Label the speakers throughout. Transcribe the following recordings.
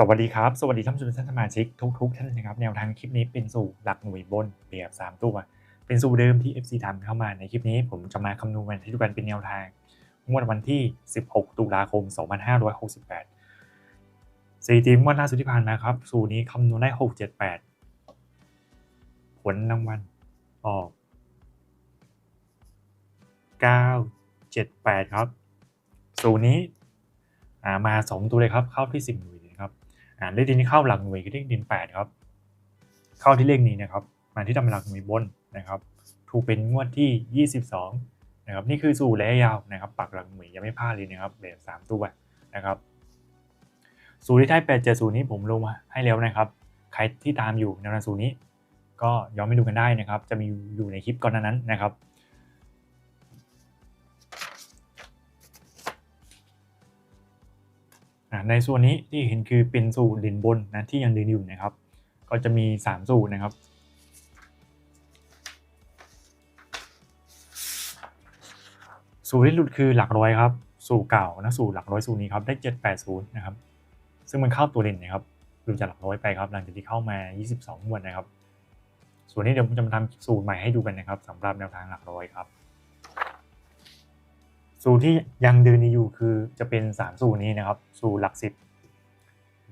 Speaker 1: สวัสดีครับ สวัสดีท่านผู้ชมท่านสมาชิกทุกๆท่านนะครับ แนวทางคลิปนี้เป็นสูตรหลักหน่วยบนแบบ3 ตัว เป็นสูตรเดิมที่ FC ทำเข้ามาในคลิปนี้ ผมจะมาคำนวณให้ดูกันเป็นแนวทางงวดวันที่ 16 ตุลาคม 2568สี่ทีมงวดล่าสุดที่ผ่านมาครับ สูตรนี้คำนวณได้ 678 ผลรางวัลออก 978 ครับ สูตรนี้อ่ามา 2 ตัวเลยครับเข้าที่ 10หน่วย เลยครับอ่าเลขดินที่เข้าหลักหน่วยคือเลขดิน8ครับ เข้าที่เลขนี้นะครับ มาที่ตำหลักหน่วยบนนะครับถูกเป็นงวดที่ 22นะครับ นี่คือสูตรระยะยาวนะครับ ปักหลักหน่วยยังไม่พลาดเลยนะครับแบบ3ตัวนะครับสูตรที่ได้8 7สูตรนี้ผมลงมาให้แล้วนะครับ ใครที่ตามอยู่ในวันสูตรนี้ ก็ย้อนไปดูกันได้นะครับ จะมีอยู่ในคลิปก่อนนั้นนะครับ ในส่วนนี้ที่เห็นคือเป็นสูตรเด่นบนนะที่ยังเดินอยู่นะครับ ก็จะมี 3 สูตรนะครับ สูตรที่หลุดคือหลักร้อยครับ สูตรเก่านะสูตรหลักร้อยสูตรนี้ครับได้ 780 นะครับ ซึ่งมันเข้าตัวเด่นนะครับหลุดจากหลักร้อยไปครับหลังจากที่เข้ามา 22งวดนะครับ ส่วนนี้เดี๋ยวผมจะมาทำสูตรใหม่ให้ดูกันนะครับสำหรับแนวทางหลักร้อยครับ สูตรที่ยังเดินอยู่คือจะเป็น 3 สูตรนี้นะครับ สูตรหลักสิบ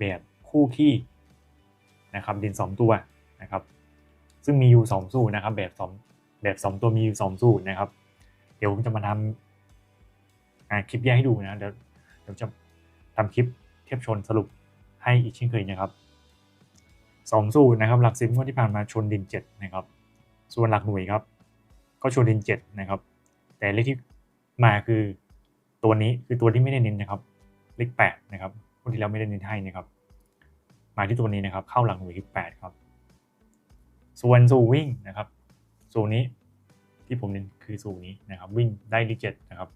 Speaker 1: แบบคู่ขี้นะครับดิน 2 ตัวนะครับ ซึ่งมีอยู่ 2 สูตรนะครับ แบบ2แบบ 2 ตัวมีอยู่ 2 สูตรนะครับ เดี๋ยวผมจะมาทำอ่าคลิปแยกให้ดูนะเดี๋ยวเดี๋ยวจะทำคลิปเทียบชนสรุปให้อีกเช่นเคยนะครับสองสูตรนะครับ หลักสิบงวดที่ผ่านมาชนดิน7นะครับ ส่วนหลักหน่วยครับ ก็ชนดิน7นะครับ แต่เลขที่ มาคือตัวนี้คือตัวที่ไม่ได้เน้นนะครับ เลขแปดนะครับคนที่เราไม่ได้เน้นให้นะครับ มาที่ตัวนี้นะครับ เข้าหลังหน่วยที่แปดครับ ส่วนสู่วิ่งนะครับสูนี้ที่ผมเน้นคือสูนี้นะครับ วิ่งได้เลขเจ็ดนะครับ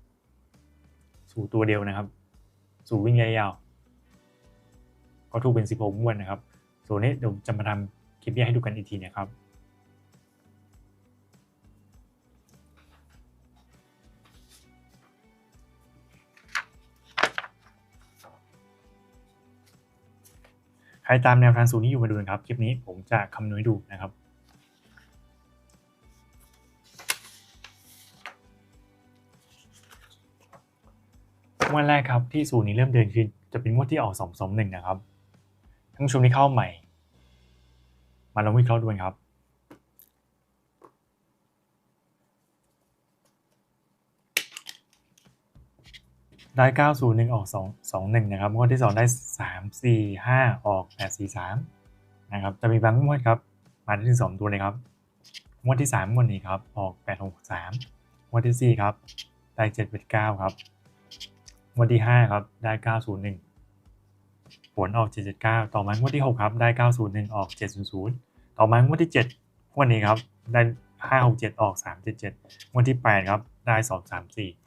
Speaker 1: สู่ตัวเดียวนะครับ สู่วิ่งยาว ก็ถูกเป็นสิบหกม้วนนะครับส่วนนี้เดี๋ยวจะมาทำคลิปแยกให้ดูกันอีกทีนะครับ ครตามแนวทางสูตรนี้อยู่มาดูนะครับ คลิปนี้ผมจะคำนวณดูนะครับ วันแรกครับที่สูตรนี้เริ่มเดินขึ้น จะเป็นงวดที่ออกสองสองหนึ่งนะครับท่านผู้ชมที่เข้าใหม่ มาลองวิเคราะห์ดูกันครับ ได้ 901 ออก 2 21 นะครับ งวดที่ 2 ได้ 3 4 5 ออก 8 4 3 นะครับ จะมีบางงวดครับ มาที่2ตัวเลยครับ งวดที่ 3 งวดนี้ครับ ออก 8 6 3 งวดที่ 4 ครับ ได้ 7 8 9 ครับ งวดที่ 5 ครับ ได้ 901 ผลออก 779 ต่อมางวดที่ 6 ครับ ได้ 901 ออก 700 ต่อมางวดที่ 7 งวดนี้ครับ ได้ 567 ออก 377 งวดที่ 8 ครับ ได้ 234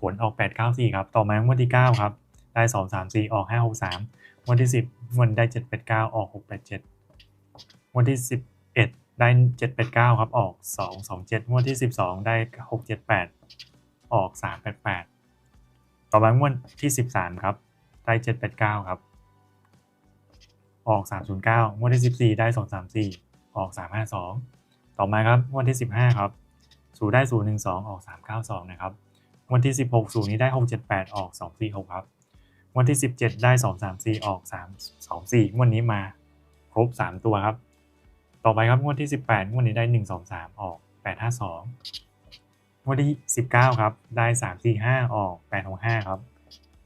Speaker 1: ผลออก 894 ครับ ต่อมางวดที่ 9 ครับ ได้ 234 ออก 563งวดที่ 10งวดได้ 789 ออก 687งวดที่ 11 ได้ 789 ครับ ออก 227งวดที่ 12 ได้ 678 ออก 388 ต่อมางวดที่ 13 ครับ ได้ 789 ครับ ออก 309งวดที่ 14 ได้ 234 ออก 352 ต่อมาครับงวดที่ 15 ครับสูได้ 012 ออก 392 นะครับ วดที่ 16 สูนี้ได้ 678 ออก 246 ครับงวดที่ 17 ได้ 234 ออก 324งวดนี้มาครบ 3 ตัวครับ ต่อไปครับงวดที่ 18งวดนี้ได้ 123 ออก 852งวดที่ 19 ครับ ได้ 345 ออก 865 ครับ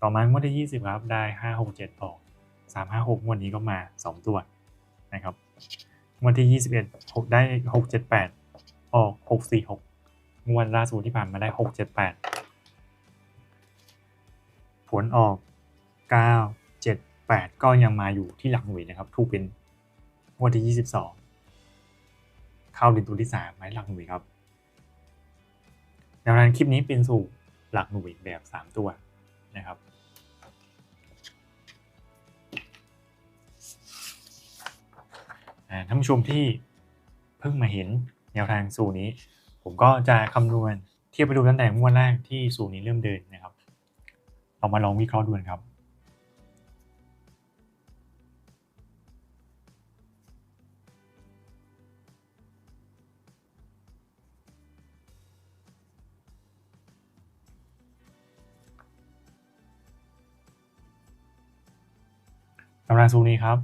Speaker 1: ต่อมางวดที่ 20 ครับ ได้ 567 ออก 356งวดนี้ก็มา 2 ตัวนะครับงวดที่ 21 6ได้ 678 ออก 646งวดล่าสุดที่ผ่านมาได้ 678 ผลออก 9 7 8 ก็ยังมาอยู่ที่หลักหน่วยนะครับถูกเป็นงวดที่ 22 เข้าเป็นตัวที่3ไม้หลักหน่วยครับดังนั้นคลิปนี้เป็นสู่หลักหน่วยแบบ 3 ตัวนะครับท่านผู้ชมที่เพิ่งมาเห็นแนวทางสูตรนี้ ผมก็จะคำนวณเทียบไปดูตั้งแต่งวดแรกที่สูตรนี้เริ่มเดินนะครับ เรามาลองวิเคราะห์ดูนครับตำรางสูนี้ครับ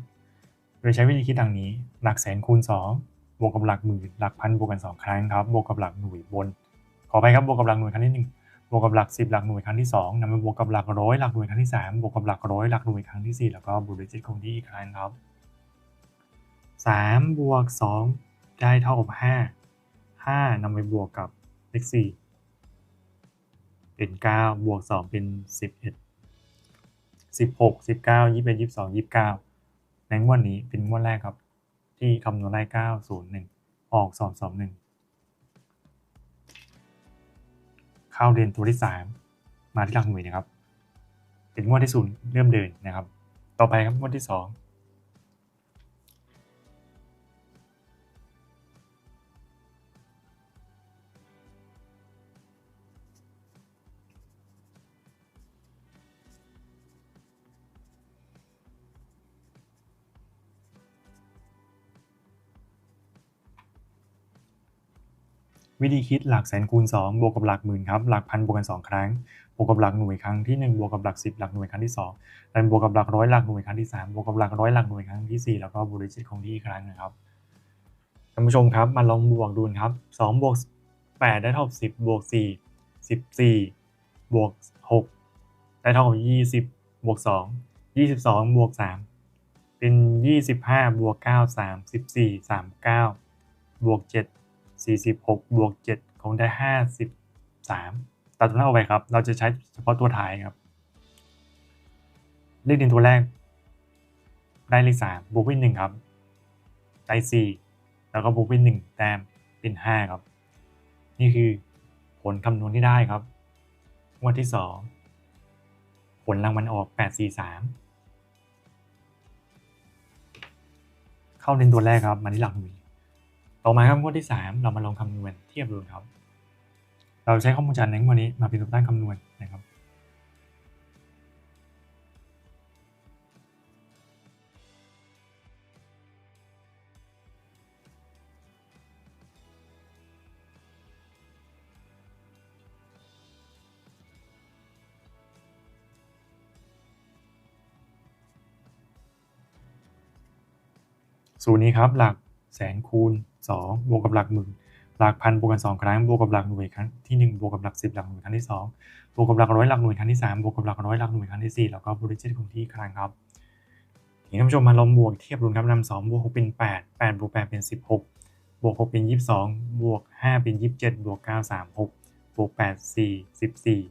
Speaker 1: โดยใช้วิธีคิดดังนี้ หลักแสนคูณ 2 บวกกับหลักหมื่น หลักพันบวกกัน 2 ครั้งครับ บวกกับหลักหน่วยบน ขอไปครับ บวกกับหลักหน่วยครั้งที่หนึ่ง บวกกับหลัก 10 หลักหน่วยครั้งที่2นำไปบวกกับหลักร้อยหลักหน่วยครั้งที่ 3 บวกกับหลักร้อยหลักหน่วยครั้งที่ 4 แล้วก็บวกด้วยเจ็ดคงที่อีกครั้งครับ 3 บวก 2 ได้เท่ากับ 5 5นำไปบวกกับเลข4เป็น 9 บวก 2 เป็น 11 16 19 21 22 29 ในงวดนี้เป็นงวดแรกครับ ที่คำนวณได้901 ออก 221 เข้าเรียนตัวที่ 3 มาที่หลักหน่วยนะครับ เป็นงวดที่ศูนย์เริ่มเดินนะครับ ต่อไปครับงวดที่ 2 วิธีคิดหลักแสนคูณ 2 บวกกับหลักหมื่นครับ หลักพันบวกกัน 2 ครั้ง บวกกับหลักหน่วยครั้งที่ 1 บวกกับหลัก 10 หลักหน่วยครั้งที่2แล้วบวกกับหลักร้อยหลักหน่วยครั้งที่ 3 บวกกับหลักร้อยหลักหน่วยครั้งที่ 4 แล้วก็บวกด้วยเจ็ดคงที่ครั้งนะครับ ท่านผู้ชมครับ มาลองบวกดูครับ2บวก8ได้เท่ากับ10 บวก 4 14 บวก 6 ได้เท่ากับ20 บวก 2 22 บวก 3 เป็น 25 บวก 9 34 39 บวก 7 46 บวก 7 คงได้ 53 ตัดตัวหน้าออกไปครับ เราจะใช้เฉพาะตัวท้ายครับ เลขด่นตัวแรก ได้เลข3บวกด้วย1ครับ ได้ 4 แล้วก็บวกด้วย1แต้มเป็น 5 ครับ นี่คือผลคำนวณที่ได้ครับงวดที่ 2 ผลรางวัลออก 8 4 3 เข้าเด่นตัวแรกครับ มาที่หลักหน่วย ต่อมาครับงวดที่ 3 เรามาลองคำนวณเทียบดูครับ เราใช้ข้อมูลจากในงวดนี้มาเป็นตัวตั้งคำนวณนะครับ สูตรนี้ครับหลัก แสนคูณ 2 บวกกับหลักหมื่นหลักพันบวกกัน2ครั้งบวกกับหลักหน่วยครั้งที่ 1 บวกกับหลัก 10 หลักหน่วยครั้งที่ 2 บวกกับหลักร้อยหลักหน่วยครั้งที่3บวกกับหลักร้อยหลักหน่วยครั้งที่4แล้วก็บวกด้วยเจ็ดคงที่ครั้งครับทีนี้ท่านผู้ชมมาลองบวกเทียบดูครับนำ2บวก6เป็น8 8บวก8เป็น16บวก6เป็น22บวก5เป็น27บวก9 36บวก8 4 14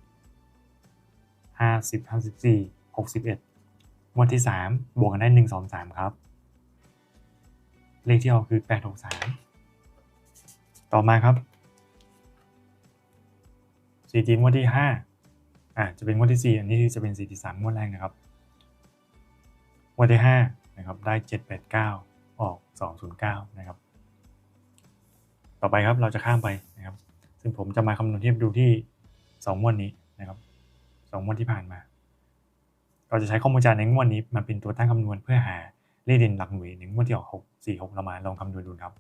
Speaker 1: 50 54 61งวดที่3บวกกันได้1 2 3ครับ เลขที่ออกคือ863 ต่อมาครับสี่ทีมงวดที่ 5อ่าจะเป็นงวดที่ 4 อันนี้จะเป็นสี่ที่3งวดแรกนะครับงวดที่5นะครับได้ 789 ออก 209 นะครับ ต่อไปครับเราจะข้ามไปนะครับ ซึ่งผมจะมาคำนวณเทียบดูที่2งวดนี้นะครับ2งวดที่ผ่านมา เราจะใช้ข้อมูลจากในงวดนี้มาเป็นตัวตั้งคำนวณเพื่อหา รีดินหลักหน่วยหนึ่งงวดที่ออก6 4 6เรามาลองคำนวณดูครับ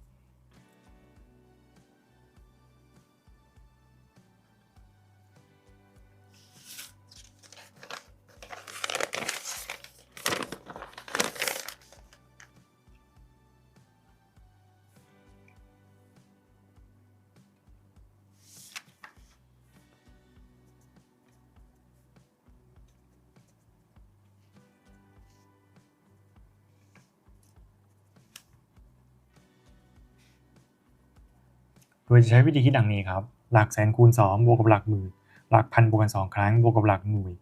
Speaker 1: โดยจะใช้วิธีคิดดังนี้ครับ หลักแสนคูณ 2 บวกกับหลักหมื่น หลักพันบวกกัน 2 ครั้ง บวกกับหลักหน่วย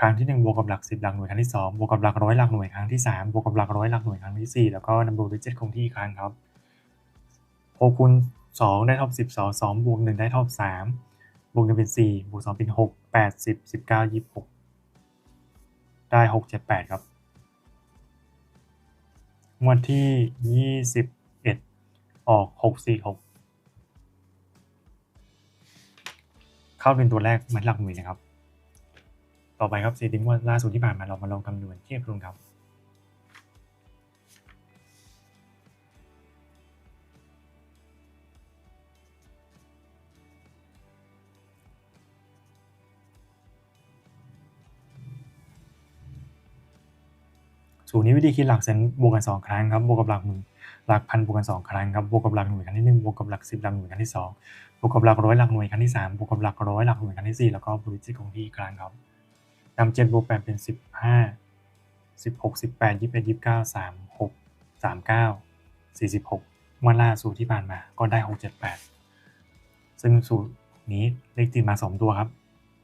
Speaker 1: ครั้งที่ 1 บวกกับหลัก 10 หลักหน่วยครั้งที่ 2 บวกกับหลักร้อยหลักหน่วยครั้งที่ 3 บวกกับหลักร้อยหลักหน่วยครั้งที่ 4 แล้วก็นำบวกด้วย7คงที่อีกครั้งครับ6คูณ2 ได้เท่ากับ12 2บวก1ได้เท่ากับ3บวก1เป็น 4 บวก2เป็น 6 8 10 19 26 ได้ 6 7 8 ครับงวดที่ 21 ออก 6 เข้าเป็นตัวแรกมันหลักหน่วยนะครับ ต่อไปครับสีดิ้งว่าล่าสุดที่ผ่านมาเรามาลองคำนวณเทียบดูครับสูตรนี้วิธีคิดหลักแสนบวกกันสองครั้งครับบวกกับหลักหมื่น หลักพันบวกกันสองครั้งครับบวกกับหลักหน่วยครั้งที่หนึ่งบวกกับหลักสิบหลักหน่วยครั้งที่สองบวกกับหลักร้อยหลักหน่วยครั้งที่สามบวกกับหลักร้อยหลักหน่วยครั้งที่สี่แล้วก็บริจิตคงที่อีกครั้งครับนำเจ็ดบวกแปดเป็นสิบห้าสิบหกสิบแปดยี่สิบเอ็ดยี่สิบเก้าสามหกสามเก้าสี่สิบหกวันล่าสูตรที่ผ่านมาก็ได้หกเจ็ดแปดซึ่งสูตรนี้เลขติดมาสองตัวครับ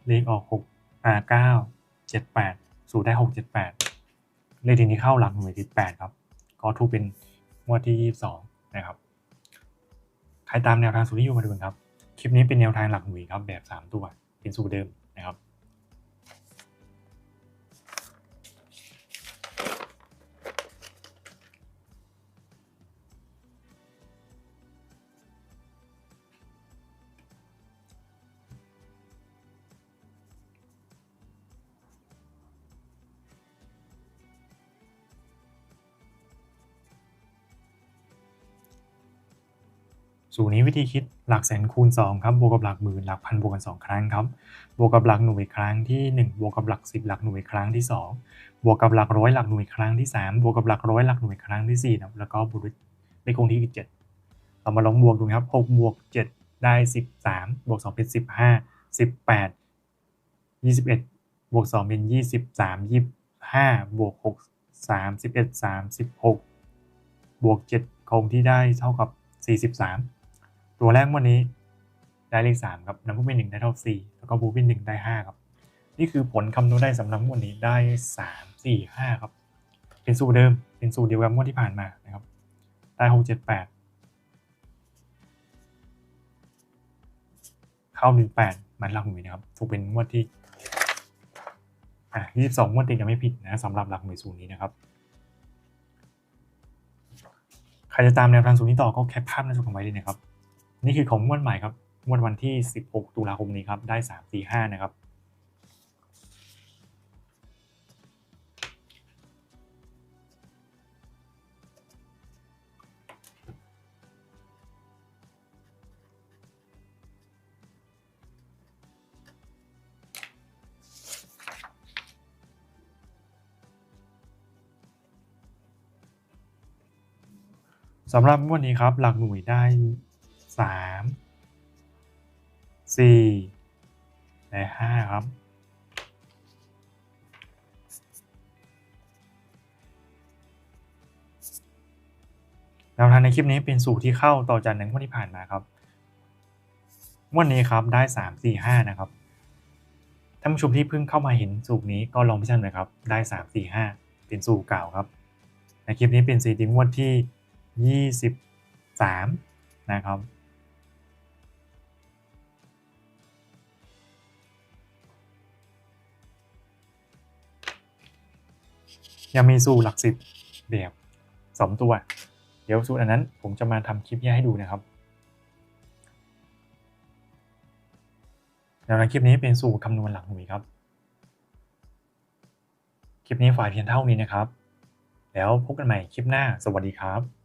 Speaker 1: เลขออกหกอ่าเก้าเจ็ดแปดสูตรได้หกเจ็ดแปดเลขทีนี้เข้าหลักหน่วยติดแปดครับ ก็ถูกเป็น งวดที่ยี่สิบสองนะครับ ใครตามแนวทางสูตรที่อยู่มาดูนครับ คลิปนี้เป็นแนวทางหลักหน่วยครับแบบสามตัว เป็นสูตรเดิมนะครับ สูตรนี้วิธีคิดหลักแสนคูณ 2 ครับบวกกับหลักหมื่นหลักพันบวกกัน 2 ครั้งครับบวกกับหลักหน่วยครั้งที่ 1 บวกกับหลัก 10 หลักหน่วยครั้งที่ 2 บวกกับหลักร้อยหลักหน่วยครั้งที่ 3 บวกกับหลักร้อยหลักหน่วยครั้งที่4นะครับแล้วก็บวกด้วยเลขคงที่7เรามาลองบวกดูครับ6บวก7 ได้ 13 บวก2เป็น 15 18 21 บวก2เป็น 23 25 บวก 6 31 36 บวก 7 คงที่ได้เท่ากับ 43 ตัวแรกวันนี้ได้เลข3ครับน้ำพุเป็น1ได้เท่า4แล้วก็บูเป็น1ได้5ครับ นี่คือผลคำนวณได้สำหรับวันนี้ได้3 4 5ครับ เป็นสูตรเดิม เป็นสูตรเดียวกับงวดที่ผ่านมานะครับ ได้6 7 8เข้า18มันหลักหน่วยนะครับ ถูกเป็นงวดที่อะ22งวดติดยังไม่ผิดนะสำหรับหลักหน่วยสูตรนี้นะครับใครจะตามแนวทางสูตรนี้ต่อก็แคปภาพหน้าจอของไว้เลยนะครับ นี่คือของงวดใหม่ครับงวดวันที่ 16 ตุลาคมนี้ครับ ได้ 3 4 5 นะครับ สำหรับงวดนี้ครับ หลักหน่วยได้ 4 ใน 5 ครับ แนวทางในคลิปนี้เป็นสูตรที่เข้าต่อจากหนึ่งวันที่ผ่านมาครับวันนี้ครับได้ 3 4 5 นะครับท่านผู้ชมที่เพิ่งเข้ามาเห็นสูตรนี้ก็ลองพิจารณาครับได้ 3 4 5 เป็นสูตรเก่าครับ ในคลิปนี้เป็นสีติงวดที่ 23 นะครับ ยังมีสูตรหลักสิบแบบสองตัว เดี๋ยวสูตรอันนั้นผมจะมาทำคลิปแยกให้ดูนะครับแล้วในคลิปนี้เป็นสูตรคำนวณหลักหน่วยครับ คลิปนี้ฝ่ายเพียงเท่านี้นะครับ แล้วพบกันใหม่คลิปหน้า สวัสดีครับ